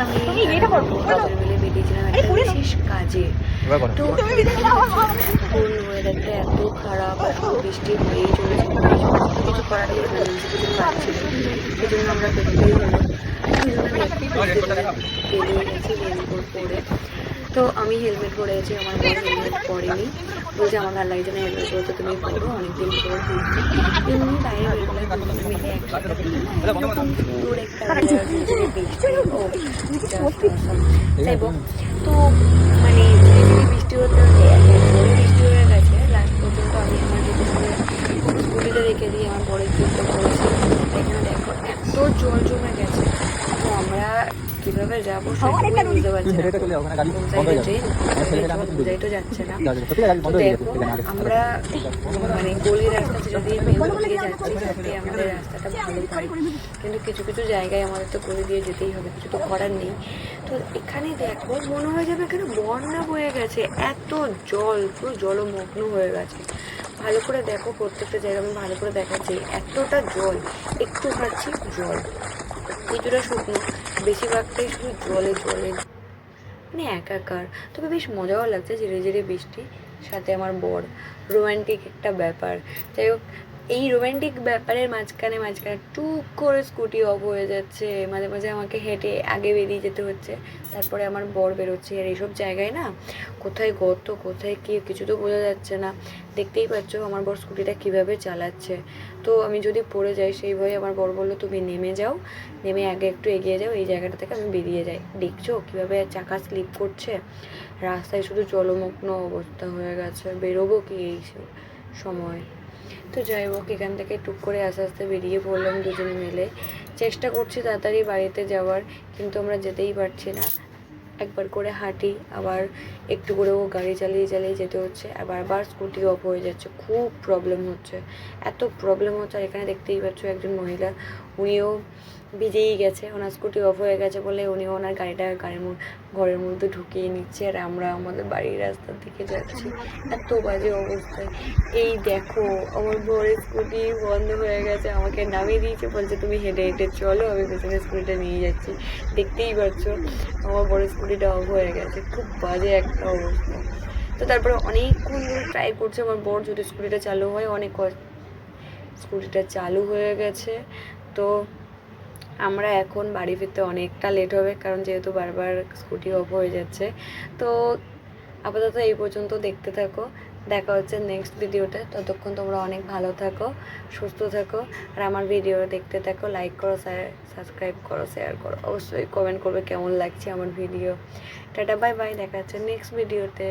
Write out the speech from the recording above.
আমি বিশেষ কাজে। তো ফুল ওয়েদারটা এত খারাপ বৃষ্টি হয়েই চলেছে কিছু করার আমরা তো আমি হেলমেট পরে আছি আমার বোন হেলমেট পরেনি। বলছে আমার ভালো লাগছে না হেলমেট পরে তো তুমি পরো অনেকদিন পরে এমনি বাইরে মিলে একসাথে একটা awesome। যাই হোক, তো মানে ধীরে ধীরে বৃষ্টি হতে হতে এত জোরে বৃষ্টি হয়ে গেছে লাস্ট পর্যন্ত আমি আমার যেতে স্কুটিটা রেখে দিয়ে আমার বড় ট্রিপটা করেছি এখানে দেখো এত জল জমে গেছে তো আমরা কীভাবে যাব সেটা বুঝতে পারছি। না হয়ে আমাকে বোঝাই তো যাচ্ছে না? হয়ে দেখো আমরা মানে গলি রাস্তা ছেড়ে দিয়ে মেন দিয়ে যাচ্ছি যাতে আমাদের রাস্তাটা ভালো পাই কিন্তু কিছু কিছু জায়গায় আমাদের তো গলি দিয়ে যেতেই হবে কিছু তো করার নেই। তো এখানে দেখো মনে হয়ে যাবে এখানে বন্যা বয়ে গেছে এত জল পুরো জলমগ্ন হয়ে গেছে। ভালো করে দেখো প্রত্যেকটা জায়গা আমি ভালো করে দেখাচ্ছি এতটা জল একটু খাচ্ছি জল কিছুটা শুকনো। বেশিরভাগটাই শুধু জলে জলে। মানে একাকার। তবে বেশ মজাও লাগছে ধীরে ধীরে বৃষ্টি, সাথে আমার বর। রোমান্টিক একটা ব্যাপার। যাই হোক এই রোমান্টিক ব্যাপারের মাঝখানে মাঝখানে টুক করে স্কুটি অফ হয়ে যাচ্ছে। মাঝে মাঝে আমাকে হেঁটে আগে বেরিয়ে যেতে হচ্ছে। তারপরে আমার বর বেরোচ্ছে। আর এইসব জায়গায় না কোথায় গর্ত, কোথায় কি, কিছু তো বোঝা যাচ্ছে না। দেখতেই পাচ্ছ আমার বর স্কুটিটা কীভাবে চালাচ্ছে। তো আমি যদি পড়ে যাই সেই ভয়ে আমার বর বলল, তুমি নেমে যাও। নেমে আগে একটু এগিয়ে যাও। এই জায়গাটা থেকে আমি বেরিয়ে যাই। দেখছ কীভাবে চাকা স্লিপ করছে? রাস্তায় শুধু জলমগ্ন অবস্থা হয়ে গেছে। বেরোবো কি এই সময়? তো যাই হোক, এখান থেকে টুক করে আস্তে আস্তে বেরিয়ে পড়লাম দুজনে মিলে। চেষ্টা করছি তাড়াতাড়ি বাড়িতে যাওয়ার, কিন্তু আমরা যেতেই পারছি না। একবার করে হাঁটি, আবার একটু করে ও গাড়ি চালিয়ে চালিয়ে যেতে হচ্ছে আর বারবার স্কুটি অফ হয়ে যাচ্ছে, খুব প্রবলেম হচ্ছে। এত প্রবলেম হচ্ছে, আর এখানে দেখতেই পাচ্ছ একজন মহিলা, উনিও ভিজেই গেছে, ওনার স্কুটি অফ হয়ে গেছে বলে উনি ওনার গাড়িটা গাড়ির ঘরের মধ্যে ঢুকিয়ে নিচ্ছে, আর আমরা আমাদের বাড়ির রাস্তার দিকে যাচ্ছি। এত বাজে অবস্থায় এই দেখো, আমার বরের স্কুটি বন্ধ হয়ে গেছে, আমাকে নামিয়ে দিয়েছে, বলছে তুমি হেঁটে হেঁটে চলো, আমি পেছনে স্কুটিটা নিয়ে যাচ্ছি। দেখতেই পাচ্ছ, আমার বরের স্কুটিটা অফ হয়ে গেছে। খুব বাজে একটা অবস্থা। তো তারপরে অনেকক্ষণ ধরে ট্রাই করছে আমার বর যদি স্কুটিটা চালু হয়, অনেক স্কুটিটা চালু হয়ে গেছে। তো আমরা এখন বাড়ি ফিরতে অনেকটা লেট হবে, কারণ যেহেতু বারবার স্কুটি অফ হয়ে যাচ্ছে। তো আপাতত এই পর্যন্ত দেখতে থাকো। দেখা হচ্ছে নেক্সট ভিডিওতে ততক্ষণ তোমরা অনেক ভালো থাকো, সুস্থ থাকো, আর আমার ভিডিও দেখতে থাকো লাইক করো সাবস্ক্রাইব করো শেয়ার করো। অবশ্যই কমেন্ট করবে কেমন লাগছে আমার ভিডিও টাটা বাই বাই দেখা হচ্ছে নেক্সট ভিডিওতে